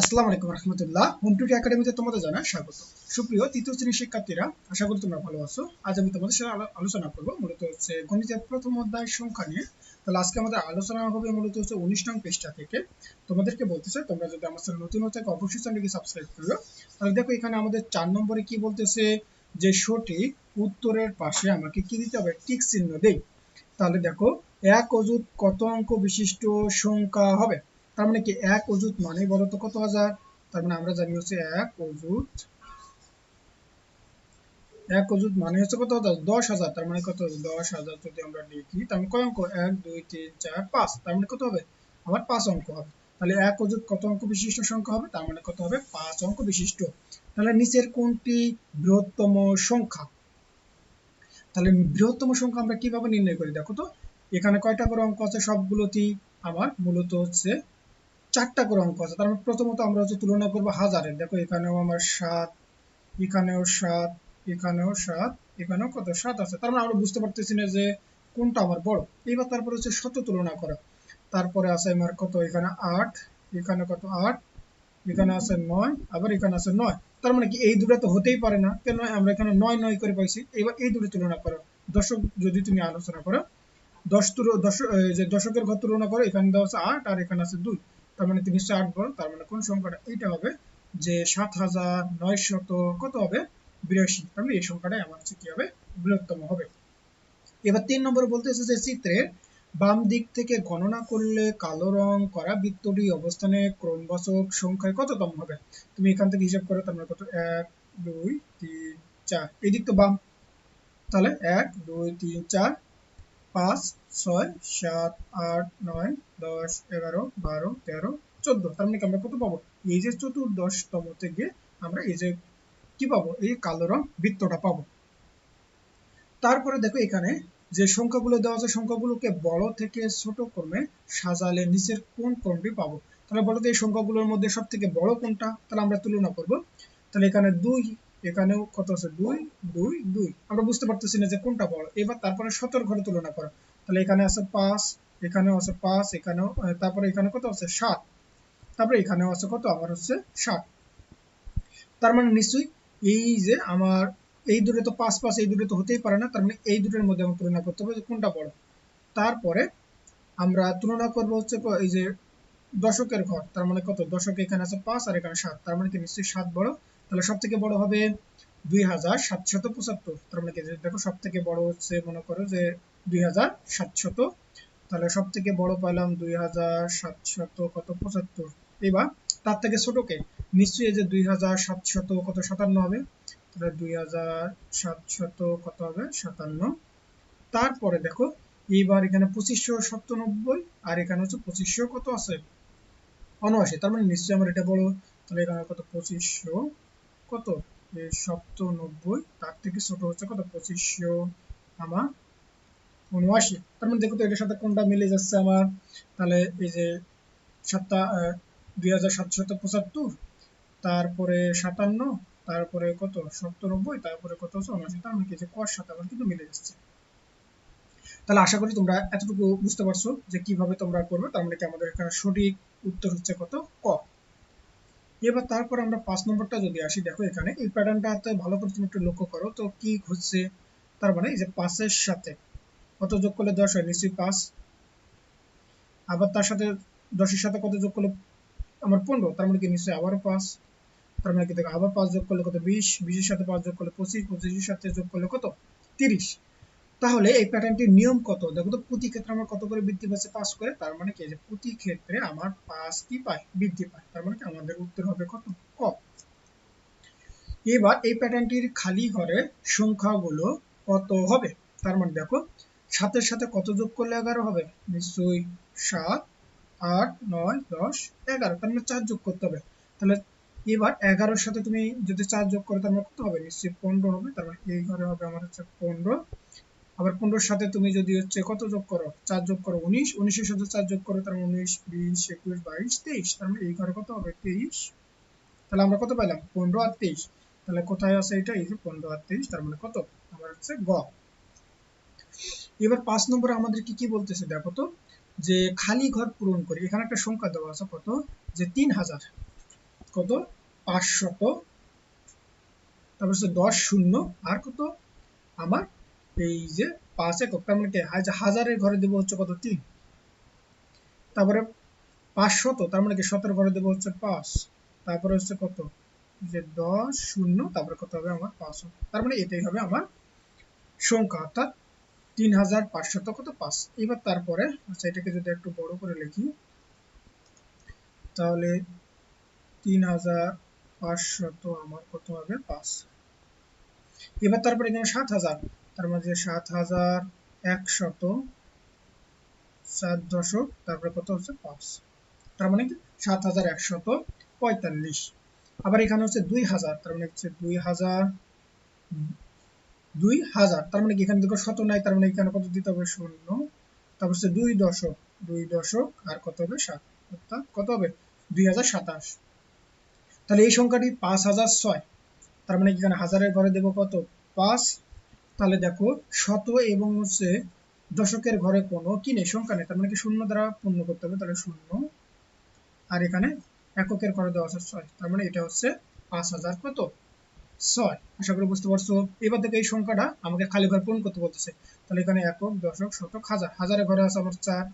আসসালামু আলাইকুম রহমতুল্লাহ। হোম টুটি একাডেমিতে তোমাদের জানা স্বাগত। সুপ্রিয় তৃতীয় শ্রেণির শিক্ষার্থীরা, আশা করি তোমরা ভালো আছো। আজ আমি তোমাদের সাথে আলোচনা করব। মূলত হচ্ছে গণিতের প্রথম অধ্যায় সংখ্যা নিয়ে। তাহলে আজকে আমাদের আলোচনা হবে মূলত হচ্ছে উনিশ নং পৃষ্ঠা থেকে। তোমাদেরকে বলতেছে তোমরা যদি আমার চ্যানেল নতুন থাকো, অবশ্যই চ্যানেলকে সাবস্ক্রাইব করো। তাহলে দেখো, এখানে আমাদের চার নম্বরে কি বলতেছে যে সঠিক উত্তরের পাশে আমাকে কি দিতে হবে? টিক চিহ্ন দেই। তাহলে দেখো, এক অযুত কত অঙ্ক বিশিষ্ট সংখ্যা হবে? তার মানে কি এক অযুত মানে বলো তো কত হাজার? তার মানে আমরা জানি হচ্ছে এক অযুত এক অযুত মানে হচ্ছে কত হাজার? দশ হাজার, তার মানে কত হবে? দশ হাজার যদি আমরা লিখি, তার মানে কয় অঙ্ক? এক, দুই, তিন, চার, পাঁচ, তার মানে কত হবে? আমার পাঁচ অঙ্ক হবে। তাহলে এক অযুত কত অঙ্ক বিশিষ্ট সংখ্যা হবে? তার মানে কত হবে? পাঁচ অঙ্ক বিশিষ্ট। তাহলে নিচের কোনটি বৃহত্তম সংখ্যা? তাহলে বৃহত্তম সংখ্যা আমরা কীভাবে নির্ণয় করি? দেখো তো, এখানে কয়টা করে অঙ্ক আছে? সবগুলোতেই আমার মূলত হচ্ছে চারটা করে অঙ্ক আছে। তার মানে প্রথমত আমরা হচ্ছে তুলনা করব হাজারের। দেখো এখানেও আমার সাত, এখানেও সাত এখানেও সাত, এখানেও কত? সাত আছে। তার মানে আমরা বুঝতে পারতেছি না যে কোনটা আমার বড়। এইবার তারপরে হচ্ছে শত তুলনা করা। তারপরে আছে আমার কত? এখানে আট, এখানে কত? আট, এখানে আছে নয়, আবার এখানে আছে নয়। তার মানে কি এই দুটো তো হতেই পারে না। কেন আমরা এখানে নয় নয় করে পাইছি। এবার এই দুটো তুলনা করো। দশক যদি তুমি আলোচনা করো, দশ তুল দশ যে দশকের ঘর তুলনা করো, এখানে দেওয়া আছে আট আর এখানে আছে দুই। তার মানে তিনশো আট বল, তার মানে কোন সংখ্যাটা? এইটা হবে যে সাত হাজার নয় শত কত হবে? বিরাশি। তার মানে এই সংখ্যাটাই আমার হচ্ছে কি হবে? বৃহত্তম হবে। এবার তিন নম্বরে বলতেছে যে চিত্রের, বাম দিক থেকে গণনা করলে কালো রং করা বৃত্তটি অবস্থানে ক্রমবাচক সংখ্যায় কততম হবে? তুমি এখান থেকে হিসাব করো, তার মানে কত? এক, দুই, তিন, চার। এই দিক তো বাম। তাহলে এক, দুই, তিন, চার। পাঁচ, ছয়, সাত, আট, নয়, দশ, এগারো, বারো, তেরো, চোদ্দ। তার মানে আমরা কত পাবো? এই যে চতুর্দশতম থেকে আমরা এই যে কি পাবো? এই কালো রং বৃত্তটা পাবো। তারপরে দেখো এখানে যে সংখ্যাগুলো দেওয়া আছে, সংখ্যাগুলোকে বড় থেকে ছোট ক্রমে সাজালে নিচের কোন ক্রমটি পাবো? তাহলে বলো তো এই সংখ্যাগুলোর মধ্যে সব থেকে বড় কোনটা? তাহলে আমরা তুলনা করব। তাহলে এখানে দুই এখানেও কত আছে? দুই দুই দুই। আমরা বুঝতে পারতেছি না যে কোনটা বড়। এবার তারপরে সতের ঘরে তুলনা করো তাহলে এখানে আছে পাঁচ, এখানেও আছে পাঁচ, এখানেও তারপরে এখানে কত আছে? সাত। তারপরে এখানেও আছে কত? আমার হচ্ছে সাত তার মানে নিশ্চয়ই এই যে আমার এই দুটো তো পাঁচ পাঁচ, এই দুটো তো হতেই পারে না। তার মানে এই দুটোর মধ্যে আমার তুলনা করতে হবে যে কোনটা বড়। তারপরে আমরা তুলনা করব হচ্ছে এই যে দশকের ঘর। তার মানে কত? দশক এখানে আছে পাঁচ আর এখানে সাত। তার মানে কি নিশ্চয়ই সাত বড়? তাহলে সব থেকে বড় হবে দুই হাজার সাতশত পঁচাত্তর। তার মানে দেখো সব থেকে বড় হচ্ছে, মনে করো যে দুই হাজার সাতশত। তাহলে সব থেকে বড় পাইলাম দুই হাজার সাতশত কত পঁচাত্তর? এবার তার থেকে ছোটকে নিশ্চয়ই যে দুই হাজার সাতশত কত সাতান্ন হবে। তাহলে দুই হাজার সাতশত কত হবে সাতান্ন। তারপরে দেখো, এইবার এখানে পঁচিশশো সপ্তানব্বই আর এখানে হচ্ছে পঁচিশশো কত আছে? উনআশি। তার মানে নিশ্চয়ই আমার এটা বড়। তাহলে এখানে কত? পঁচিশশো কত? সপ্তানব্বই। তার থেকে ছোট হচ্ছে কত? পঁচিশশো। আমার উনআশি। তার মানে দেখো তো এটার সাথে কোনটা মিলে যাচ্ছে আমার? তাহলে এই যে সাতটা দুই হাজার সাতশত পঁচাত্তর, তারপরে সাতান্ন, তারপরে কত? সপ্তানব্বই, তারপরে কত হচ্ছে উনআশি। তার মানে কি? যে কর সাথে আমার কিন্তু মিলে যাচ্ছে। তাহলে আশা করি তোমরা এতটুকু বুঝতে পারছ যে কীভাবে তোমরা করবে। তার মানে কি? আমাদের এখানে সঠিক উত্তর হচ্ছে কত? ক। এবার তারপর আমরা পাঁচ নম্বরটা যদি আসি, দেখো এখানে, এই প্যাটার্নটা ভালো করে তুমি একটু লক্ষ্য করো, তো কি হচ্ছে তার মানে এই যে পাঁচের সাথে কত যোগ করলে দশ হয়? নিশ্চয়ই পাঁচ। আবার তার সাথে দশের সাথে কত যোগ করলে আমার পনেরো? তার মানে কি নিশ্চয়ই আবারও পাঁচ? তার মানে কি দেখো, আবার পাঁচ যোগ করলে কত বিশ? বিশের সাথে পাঁচ যোগ করলে পঁচিশ, পঁচিশের সাথে যোগ করলে কত? তিরিশ। তাহলে এই প্যাটার্নটির নিয়ম কত? দেখো তো, প্রতি ক্ষেত্রে আমার কত করে বৃদ্ধি পাচ্ছে? পাঁচ করে তার মানে কি? যে প্রতি ক্ষেত্রে আমার পাঁচ কি পায়? বৃদ্ধি পায়। তার মানে আমাদের উত্তর হবে কত? ক। এবার এই প্যাটার্নটির খালি ঘরে সংখ্যাগুলো কত হবে? তার মানে দেখো, সাতের সাথে কত যোগ করলে এগারো হবে? নিশ্চয়ই সাত, আট, নয়, দশ, এগারো। তার মানে চার যোগ করতে হবে। তাহলে এবার এগারোর সাথে তুমি যদি চার যোগ করো, তার মানে কত হবে? নিশ্চয়ই পনেরো হবে। তার মানে এই ঘরে হবে আমার হচ্ছে পনেরো। আবার পনেরোর সাথে তুমি যদি হচ্ছে কত যোগ করো? চার যোগ করো উনিশ, উনিশের সাথে চার যোগ করো, তার মানে উনিশ, বিশ, একুশ, বাইশ, তেইশ, তার মানে এই ঘরে কত হবে? তেইশ। তাহলে আমরা কত পেলাম পনেরো আর তেইশ। তাহলে কোথায় আছে এটা? এই যে পনেরো আর তেইশ, তার মানে কত? আমার হচ্ছে গ। এবার পাঁচ নম্বরে আমাদের কি কি বলতেছে দেখো তো? যে খালি ঘর পূরণ করি। এখানে একটা সংখ্যা দেওয়া আছে কত? যে তিন হাজার। কত? পাঁচশত। তারপর হচ্ছে দশ শূন্য। আর কত? আমার এই যে পাঁচ একক তার মানে কি হাজারের ঘরে দেবো হচ্ছে কত? তিন। তারপরে পাঁচশত, তার মানে কি সতেরো ঘরে দেবো হচ্ছে পাঁচ। তারপরে হচ্ছে কত? যে দশ, শূন্য, তারপরে কত হবে আমার পাঁচ তার মানে এটাই হবে আমার সংখ্যা, অর্থাৎ তিন হাজার পাঁচশত কত? পাঁচ। এবার তারপরে আচ্ছা এটাকে যদি একটু বড় করে লিখি, তাহলে তিন হাজার পাঁচশত আমার কত হবে? পাঁচ। এবার তারপরে এখানে সাত হাজার। তার মধ্যে সাত হাজার একশত সাত দশক, তারপরে কত হচ্ছে? পাঁচ। তার মানে সাত হাজার একশত পঁয়তাল্লিশ। আবার এখানে হচ্ছে দুই হাজার, তার মানে হচ্ছে দুই হাজার দুই হাজার। তার মানে কি? এখানে দেখো শত নাই, তার মানে এখানে কত দিতে হবে? শূন্য। তারপর হচ্ছে দুই দশক দুই দশক, আর কত হবে? সাত। অর্থাৎ কত হবে? দুই হাজার সাতাশ। তাহলে এই সংখ্যাটি পাঁচ হাজার ছয়। তার মানে এখানে হাজারের ঘরে দেবো কত? পাঁচ। তাহলে দেখো, শত এবং হচ্ছে দশকের ঘরে কোনো কি নেই, সংখ্যা নেই। তার মানে কি শূন্য দ্বারা পূর্ণ করতে হবে, তাহলে শূন্য। আর এখানে এককের ঘরে দেওয়া আছে ছয়। তার মানে এটা হচ্ছে পাঁচ হাজার কত? ছয়। আশা করি বুঝতে পারছ? এবার থেকে এই সংখ্যাটা আমাকে খালি ঘর পূরণ করতে বলতেছে। তাহলে এখানে একক, দশক, শতক, হাজার। হাজারের ঘরে আছে আমার চার।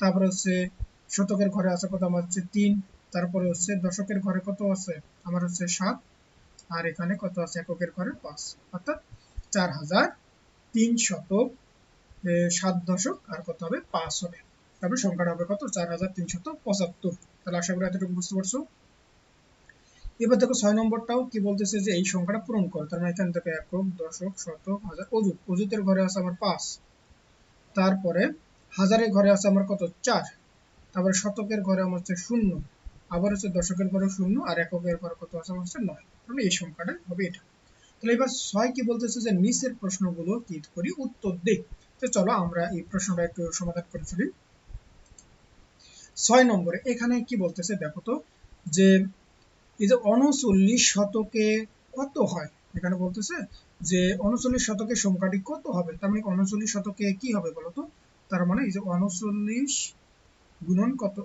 তারপরে হচ্ছে শতকের ঘরে আছে কত? আমার হচ্ছে তিন। তারপরে হচ্ছে দশকের ঘরে কত আছে? আমার হচ্ছে সাত। আর এখানে কত আছে? এককের ঘরে পাঁচ। অর্থাৎ চার হাজার তিন শতক সাত দশক আর কত হবে? পাঁচ হবে। তারপরে সংখ্যাটা হবে কত? চার হাজার তিনশত পঁচাত্তর। তাহলে আশা করি এতটুকু বুঝতে পারছ। এবার দেখো ছয় নম্বরটাও কি বলতেছে যে এই সংখ্যাটা পূরণ করো। তার মানে এখান থেকে একক দশক, শতক, হাজার অজুত অজুতের ঘরে আছে আমার পাঁচ। তারপরে হাজারের ঘরে আছে আমার কত? চার। তারপরে শতকের ঘরে আমার হচ্ছে শূন্য। আবার হচ্ছে দশকের ঘরে শূন্য আর এককের ঘরে কত আছে? আমার হচ্ছে নয়। তাহলে এই সংখ্যাটা হবে এটা। তাহলে ছয় কি বলতেছে যে নিচের প্রশ্নগুলো কি করি? উত্তর দিই। তো চলো আমরা এই প্রশ্নটা একটু সমাধান করে ফেলি। ছয় নম্বরে এখানে কি বলতেছে দেখো তো, যে এই যে উনচল্লিশ শতকে কত হয়? এখানে বলতেছে যে উনচল্লিশ শতকে সংখ্যাটি কত হবে? তার মানে উনচল্লিশ শতকে কি হবে বলতো তার মানে এই যে উনচল্লিশ গুণন কত?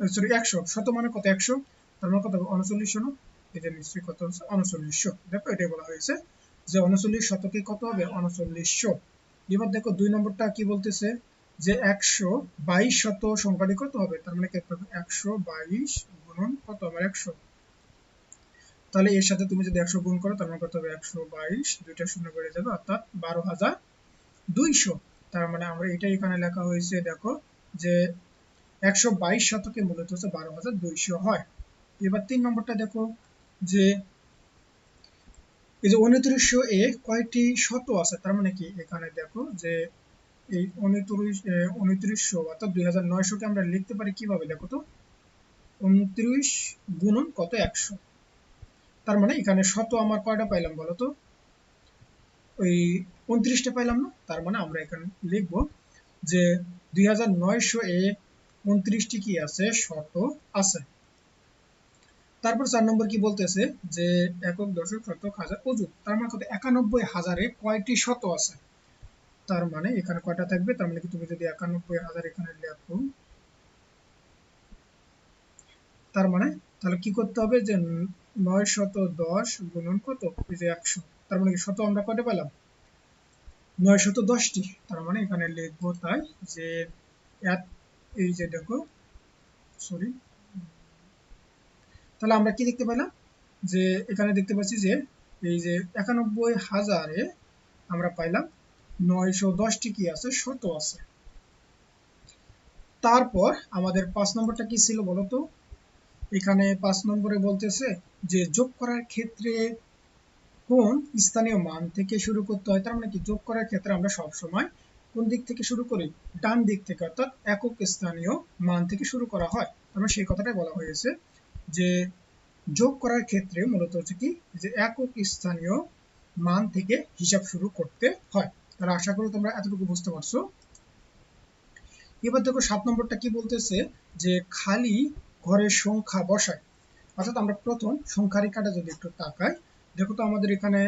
সরি একশো। শত মানে কত? একশো। তার মানে কত হবে? উনচল্লিশ শো এটা নিশ্চয়ই কত হচ্ছে? উনচল্লিশশো দেখো এটাই বলা হয়েছে যে উনচল্লিশ শতকে কত হবে? উনচল্লিশশো এবার দেখো দুই নম্বরটা কি বলতেছে? যে একশো বাইশ শত সংখ্যাটি কত হবে? তার মানে একশো বাইশ গুণন কত হবে? একশো। তাহলে এর সাথে তুমি যদি একশো গুণ করো, তার মানে কত হবে? একশো বাইশ, দুইটা শূন্য বেড়ে যাবে, অর্থাৎ বারো হাজার দুইশো। তার মানে আমরা এটা এখানে লেখা হয়েছে, দেখো যে একশো বাইশ শতকে মূলত হচ্ছে বারো হাজার দুইশো হয়। এবার তিন নম্বরটা দেখো। যে এই যে উনত্রিশশো এ কয়টি শত আছে, তার মানে কি? এখানে দেখো যে এই উনত্রিশ উনত্রিশশো অর্থাৎ দুই হাজার নয়শোকে আমরা লিখতে পারি কীভাবে? দেখো তো, উনত্রিশ গুণন কত? একশো। তার মানে এখানে শত আমার কয়টা পাইলাম বলো তো? ওই উনত্রিশটা পাইলাম না? তার মানে আমরা এখানে লিখব যে দুই হাজার নয়শো এ উনত্রিশটি কি আছে? শত আছে। তারপর চার নম্বর কি বলতেছে? যে একক দশক শতক হাজার অযুত তার মানে কত? একানব্বই হাজারে কয়টি শত আছে? তার মানে এখানে কয়টা থাকবে? তার মানে কি তুমি যদি একানব্বই হাজার এখানে লেখো, তার মানে তাহলে কি করতে হবে? যে নয় শত দশ গুণন কত? এই যে একশো। তার মানে কি শত আমরা কয়টা পেলাম? নয় শত দশটি। তার মানে এখানে লিখব তাই যে এই যে দেখো সরি তাহলে আমরা কি দেখতে পেলাম যে এখানে দেখতে পাচ্ছি যে এই যে একানব্বই হাজারে আমরা পাইলাম নয়শো দশটি কি আছে? শত আছে। তারপর আমাদের পাঁচ নম্বরটা কি ছিল বলতো এখানে পাঁচ নম্বরে বলতেছে যে যোগ করার ক্ষেত্রে কোন স্থানীয় মান থেকে শুরু করতে হয়? তার মানে কি যোগ করার ক্ষেত্রে আমরা সব সময় কোন দিক থেকে শুরু করি? ডান দিক থেকে, অর্থাৎ একক স্থানীয় মান থেকে শুরু করা হয়। আমরা সেই কথাটাই বলা হয়েছে। যে যোগ করার ক্ষেত্রে মূলত হচ্ছে কি, যে একক স্থানীয় মান থেকে হিসাব শুরু করতে হয়। তাহলে আশা করি তোমরা এতটুকু বুঝতে পারছ। এবার দেখো সাত নম্বরটা কি বলতেছে, যে খালি ঘরের সংখ্যা বসায়। অর্থাৎ আমরা প্রথম সংখ্যা রেখাটা যদি একটু তাকাই, দেখো তো আমাদের এখানে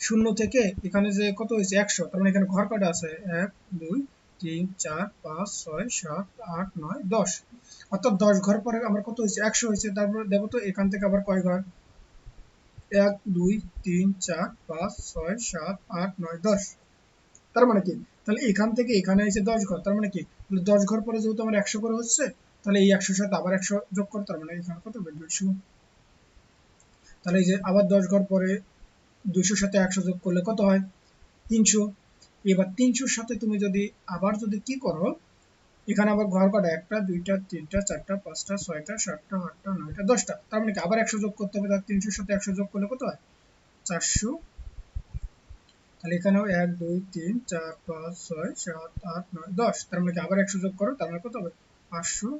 শূন্য থেকে এখানে যে কত হয়েছে, একশো। তার মানে এখানে ঘর কটা আছে? এক, দুই তিন, চার, পাঁচ, ছয়, সাত, আট, নয়, দশ। অর্থাৎ দশ ঘর পরে আমার কত হয়েছে? একশো হয়েছে। তারপরে দেখো তো, এখান থেকে আবার কয় ঘর? এক, দুই, তিন, চার, পাঁচ, ছয়, সাত, আট, নয়, দশ। তার মানে কি? তাহলে এখান থেকে এখানে এসে দশ ঘর। তার মানে কি? দশ ঘর পরে যেহেতু আমার একশো করে হচ্ছে, তাহলে এই একশোর সাথে আবার একশো যোগ করে। তার মানে এখানে কত? দুইশো তাহলে এই যে আবার দশ ঘর পরে দুইশোর সাথে একশো যোগ করলে কত হয়? তিনশো। এবার তিনশোর সাথে তুমি যদি আবার যদি কি করো, এখানে আবার ঘর কটা একটা, দুইটা, তিনটা, চারটা, পাঁচটা, ছয়টা, সাতটা, আটটা, নয়টা, দশটা। তার মানে কি আবার একশো যোগ করতে হবে তার তিনশোর সাথে একশো যোগ করলে কত হয়? চারশো। তাহলে এখানেও এক, দুই, তিন, চার, পাঁচ, ছয়, সাত, আট, নয়, দশ। তার মানে কি আবার একশো যোগ করো, তার মানে কত হবে? পাঁচশো।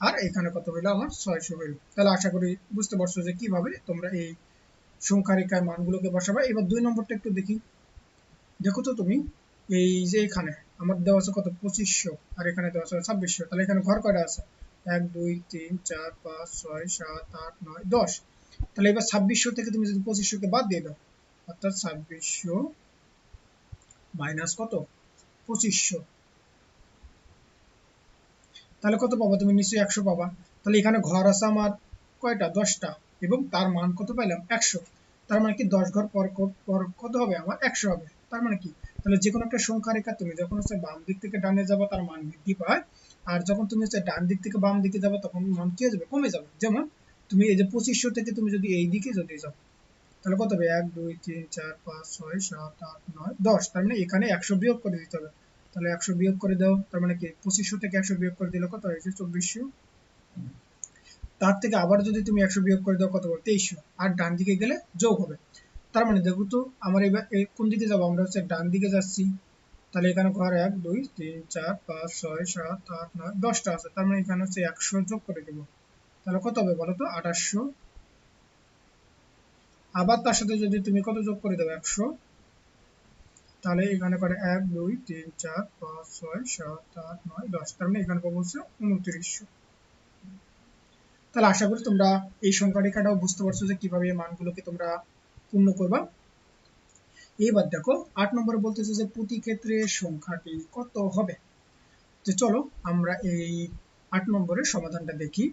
আর এখানে কত হইল আমার? ছয়শো হইল। তাহলে আশা করি বুঝতে পারছ যে কীভাবে তোমরা এই সংখ্যা রেখায় মানগুলোকে বসাবে। এবার দুই নম্বরটা একটু দেখি। দেখো তো তুমি, এই যে এখানে, আমার দেওয়া আছে কত? পঁচিশশো, আর এখানে দেওয়া আছে ছাব্বিশশো। তাহলে এখানে ঘর কয়টা আছে? এক, দুই, তিন, চার, পাঁচ, ছয়, সাত, আট, নয়, দশ। তাহলে এবার ছাব্বিশশো থেকে তুমি যদি পঁচিশশোকে বাদ দিয়ে দাও, অর্থাৎ ছাব্বিশশো মাইনাস কত? পঁচিশশো। তাহলে কত পাবা? তুমি নিশ্চয়ই একশো পাবা। তাহলে এখানে ঘর আছে আমার কয়টা? দশটা। এবং তার মান কত পাইলাম? একশো। তার মানে কি দশ ঘর পর পর কত হবে? আমার একশো হবে। তার মানে কি? তাহলে যে কোনো একটা সংখ্যা রেখা তুমি যখন হচ্ছে বাম দিক থেকে ডানে যাব, তার মান বৃদ্ধি পায়। আর যখন তুমি হচ্ছে ডান দিক থেকে বাম দিকে যাবে, তখন মান কি হয়ে যাবে? কমে যাবে। যেমন তুমি এই যে পঁচিশশো থেকে তুমি যদি এই দিকে যদি যাও, তাহলে কত হবে? এক, দুই, তিন, চার, পাঁচ, ছয়, সাত, আট, নয়, দশ। তার মানে এখানে একশো বিয়োগ করে দিতে হবে। তাহলে একশো বিয়োগ করে দাও, তার মানে কি? পঁচিশশো থেকে একশো বিয়োগ করে দিলে কত হয়েছে? চব্বিশশো। তার থেকে আবার যদি তুমি একশো বিয়োগ করে দাও, কত হবে? তেইশশো। আর ডান দিকে গেলে যোগ হবে। তার মানে দেখো তো, আমার এবার কোন দিকে যাব? আমরা হচ্ছে ডান দিকে যাচ্ছি। তাহলে এখানে ঘর এক, দুই, তিন, চার, পাঁচ, ছয়, সাত, আট, নয়, দশটা আছে। তার মানে এখানে হচ্ছে একশো যোগ করে দেবো। তাহলে কত হবে বলো তো? আঠাশশো। আবার তার সাথে যদি তুমি কত যোগ করে দেবো একশো। তাহলে এখানে করে এক, দুই, তিন, চার, পাঁচ, ছয়, সাত, আট, নয়, দশ। তার মানে এখানে পাবো হচ্ছে উনত্রিশশো। তাহলে আশা করি তোমরা এই সংখ্যা রেখাটাও বুঝতে পারছ যে কীভাবে মানগুলোকে তোমরা পূর্ণ করবা। এবার দেখো, আট নম্বরে বলতেছে যে প্রতি ক্ষেত্রে সংখ্যাটি কত হবে? তো চলো আমরা এই আট নম্বরের সমাধানটা দেখি।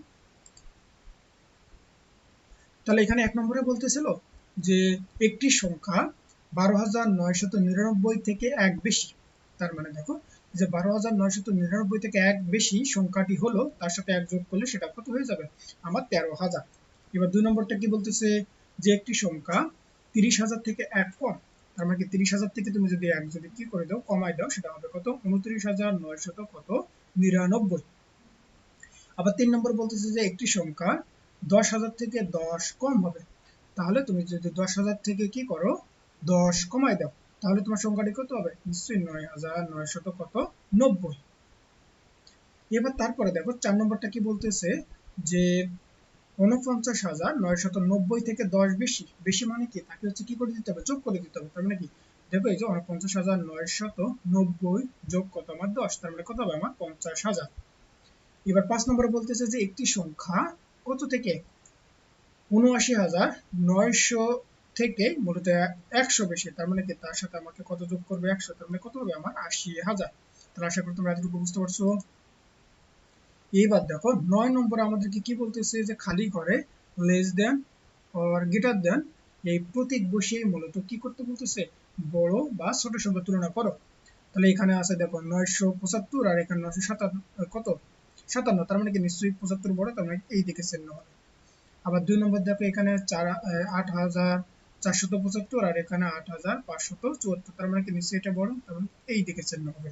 তাহলে এখানে এক নম্বরে বলতেছিল যে একটি সংখ্যা বারো হাজার থেকে এক বেশি। তার মানে দেখো যে বারো থেকে এক বেশি সংখ্যাটি হলো, তার সাথে এক যোগ করলে সেটা কত হয়ে যাবে? আমার তেরো হাজার। এবার দুই নম্বরটা কি বলতেছে? যে একটি সংখ্যা তিরিশ হাজার থেকে এক কম তার মানে তিরিশ হাজার থেকে তুমি যদি এক যদি কি করে দাও কমাই দাও, সেটা হবে কত? উনত্রিশ হাজার নয়শত কত? নিরানব্বই। আবার তিন নম্বর বলতেছে যে একটি সংখ্যা দশ হাজার থেকে দশ কম হবে। তাহলে তুমি যদি দশ হাজার থেকে কি করো? দশ কমাই দাও। তাহলে তোমার সংখ্যাটি কত হবে? নিশ্চয়ই নয় হাজার নয়শত কত? নব্বই। এবার তারপরে দেখো, চার নম্বরটা কি বলতেছে? যে উনপঞ্চাশ হাজার নয়শত নব্বই থেকে দশ বেশি বেশি মানে কি? তাকে হচ্ছে কি করে দিতে হবে? যোগ করে দিতে হবে। তার মানে কি? দেখো এই যে উনপঞ্চাশ হাজার নব্বই যোগ কত? আমার দশ, তার মানে কত হবে? আমার পঞ্চাশ হাজার। এবার পাঁচ নম্বরে বলতেছে যে একটি সংখ্যা কত থেকে? উনআশি হাজার নয়শো থেকে মূলত একশো বেশি। তার মানে কি? তার সাথে আমাকে কত যোগ করবে? একশো। তার মানে কত হবে? আমার আশি হাজার। তাহলে আশা করি তোমরা এতটুকু বুঝতে পারছ। এবার দেখো, নয় নম্বরে আমাদেরকে কি বলতেছে যে খালি ঘরে লেস দেন অর গেটার দেন এই প্রতীক বসিয়ে মূলত কি করতে বলতেছে? বড় বা ছোট সংখ্যা তুলনা করো। তাহলে এখানে আছে দেখো নয়শো পঁচাত্তর আর এখানে নয়শো সাতান্ন কত? সাতান্ন, তার মানে কি নিশ্চয়ই পঁচাত্তর বড়, তার মানে এই দিকে চিহ্ন হবে। আবার দুই নম্বর দেখো এখানে চার আট হাজার চারশত পঁচাত্তর আর এখানে আট হাজার পাঁচশত চুয়াত্তর, তার মানে কি নিশ্চয়ই এটা বড়, তার মানে এই দিকে চিহ্ন হবে।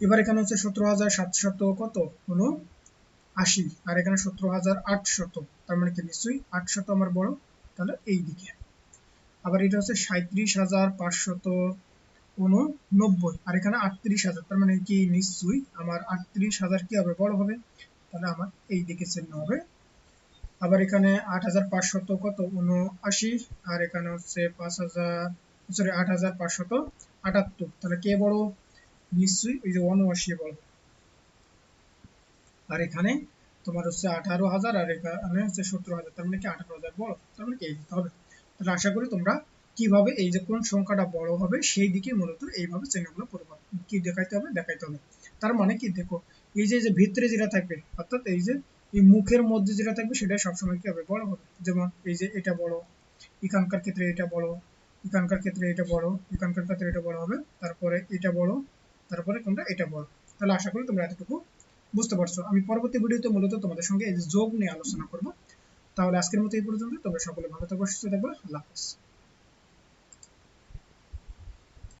এবার এখানে হচ্ছে সতেরো হাজার সাতশত কত? হলো আশি। আর এখানে সতেরো হাজার আটশত। তার মানে কি? নিশ্চয়ই আটশত আমার বড়। তাহলে এই দিকে আবার এটা হচ্ছে সাঁত্রিশ হাজার পাঁচশত উননব্বই। আর এখানে আটত্রিশ হাজার। তার মানে কি? নিশ্চয়ই আমার আটত্রিশ হাজার কি হবে? বড় হবে। তাহলে আমার এই দিকে চিহ্ন হবে। আবার এখানে আট হাজার পাঁচশত কত? উনআশি। আর এখানে হচ্ছে পাঁচ হাজার সরি আট হাজার পাঁচশত আটাত্তর। তাহলে কে বড়? নিশ্চয়ই ওই যে বড় আর এখানে তোমার হচ্ছে আঠারো হাজার, আর এখানে হচ্ছে সতেরো হাজার, তার মানে কি আঠারো হাজার বড়, তার মানে কি এই দিতে হবে। তাহলে আশা করি তোমরা কীভাবে এই যে কোন সংখ্যাটা বড় হবে, সেই দিকে মূলত এইভাবে চিহ্নগুলো পরিবর্তন কি দেখাইতে হবে দেখাইতে হবে। তার মানে কি, দেখো এই যে ভিতরে যেটা থাকবে, অর্থাৎ এই যে, এই মুখের মধ্যে যেটা থাকবে, সেটা সবসময় কি হবে, বড় হবে। যেমন এই যে এটা বড়, এখানকার ক্ষেত্রে এটা বড়, এখানকার ক্ষেত্রে এটা বড়, এখানকার ক্ষেত্রে এটা বড় হবে, তারপরে এটা বড় তারপরে তোমরা এটা বল। তাহলে আশা করি তোমরা এতটুকু বুঝতে পারছ। আমি পরবর্তী ভিডিওতে মূলত তোমাদের সঙ্গে যোগ নিয়ে আলোচনা করব। তাহলে আজকের মতো এই পর্যন্ত। তোমরা সকলে ভালো থাকবে সুস্থ থাকবে আল্লাহ হাফেজ।